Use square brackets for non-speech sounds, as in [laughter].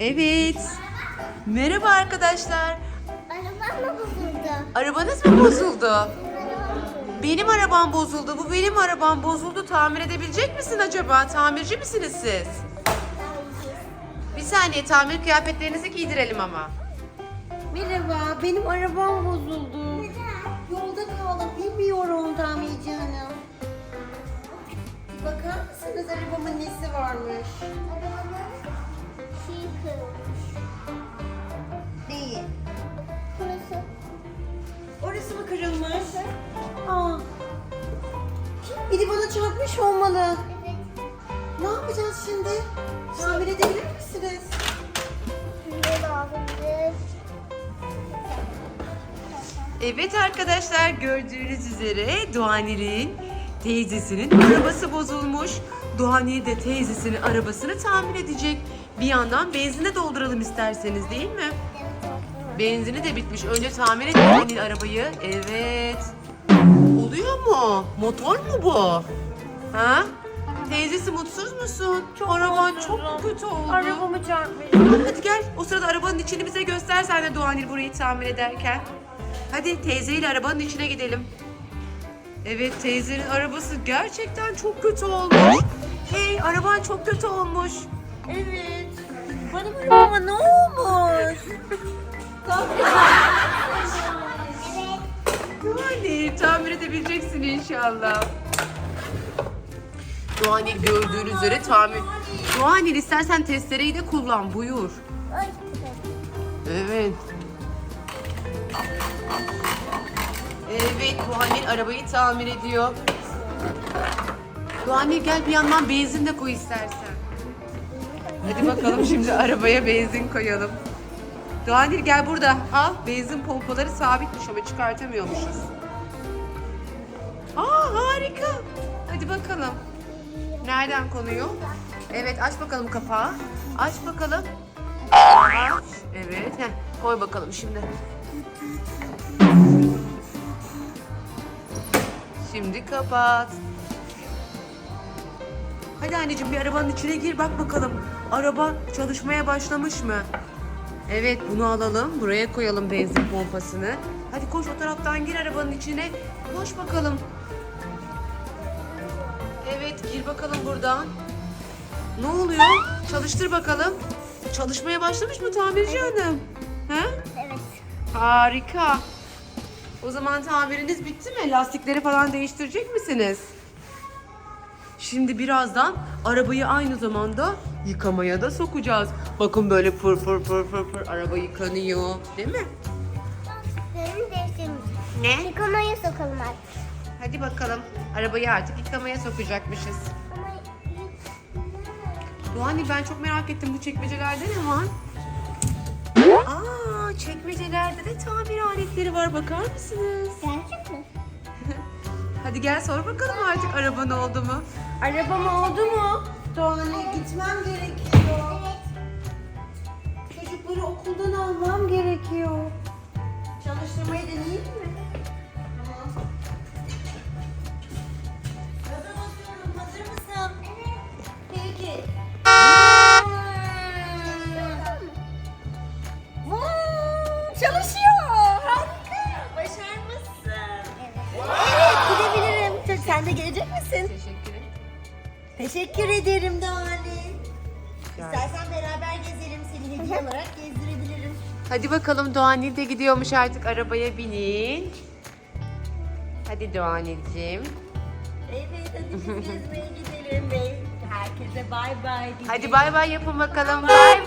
Evet. Merhaba arkadaşlar. Arabam mı bozuldu? Arabanız mı bozuldu? Benim arabam bozuldu. Bu benim arabam bozuldu. Tamir edebilecek misin acaba? Tamirci misiniz siz? Bir saniye tamir kıyafetlerinizi giydirelim ama. Merhaba, benim arabam bozuldu. Yolda kaldım, bilmiyorum tamirci hanım. Bakar mısınız arabamın nesi varmış? Arabamın şeyi kırılmış. Değil. Burası. Orası mı kırılmış? Aa. Biri bana çarpmış olmalı. Evet. Ne yapacağız şimdi? Tamir edebilir misiniz? Şimdi lazımdır. Evet arkadaşlar gördüğünüz üzere Doğanir'in teyzesinin arabası bozulmuş. Doğanir de teyzesinin arabasını tamir edecek. Bir yandan benzine dolduralım isterseniz değil mi? Benzini de bitmiş. Önce tamir et arabayı. Evet. Oluyor mu? Motor mu bu? Ha? Teyzesi mutsuz musun? Araban çok kötü oldu. Arabamı çarpmış. Hadi gel. O sırada arabanın içini bize göster sen de Doğanil burayı tamir ederken. Hadi teyzeyle arabanın içine gidelim. Evet teyzenin arabası gerçekten çok kötü olmuş. Hey araban çok kötü olmuş. Evet. Benim arabama ne olmuş? Doğanil tamir edebileceksin inşallah. Doğanil gördüğünüz üzere tamir. Doğanil istersen testereyi de kullan buyur. Evet. Evet Doğanil arabayı tamir ediyor. Doğanil gel bir yandan benzin de koy istersen. Hadi bakalım şimdi arabaya benzin koyalım. Doğanil gel burada. Al benzin pompaları sabitmiş ama çıkartamıyormuşuz. Aa harika. Hadi bakalım. Nereden konuyor? Evet aç bakalım kapağı. Aç bakalım. Aç. Evet. Heh, koy bakalım şimdi. Şimdi kapat. Hadi anneciğim bir arabanın içine gir bak bakalım. Araba çalışmaya başlamış mı? Evet bunu alalım. Buraya koyalım benzin pompasını. Hadi koş o taraftan gir arabanın içine. Koş bakalım. Evet gir bakalım buradan. Ne oluyor? Çalıştır bakalım. Çalışmaya başlamış mı tamirci hanım? He? Evet. Harika. O zaman tamiriniz bitti mi? Lastikleri falan değiştirecek misiniz? Şimdi birazdan arabayı aynı zamanda yıkamaya da sokacağız. Bakın böyle fır fır fır fır fır araba yıkanıyor. Değil mi? Benim değiştirmiş. Ne? Yıkamaya sokalım artık. Hadi bakalım. Arabayı artık yıkamaya sokacakmışız. Ama Doğani ben çok merak ettim bu çekmecelerde ne var? Aa çekmecelerde de tamir aletleri var bakar mısınız? gerçek mi? Hadi gel sor bakalım artık araban oldu mu? Arabam oldu mu? Doğani gitmem gerekiyor. Evet. Çocukları okuldan almam Teşekkür ederim Doğani. İstersen beraber gezelim. Seni hediye olarak gezdirebilirim. Hadi bakalım Doğanil de gidiyormuş artık arabaya binin. Hadi Doğanil'cim. Evet hadi [laughs] biz gezmeye gidelim ve herkese bay bay diyeceğim. Hadi bay bay yapın bakalım. Bay bay.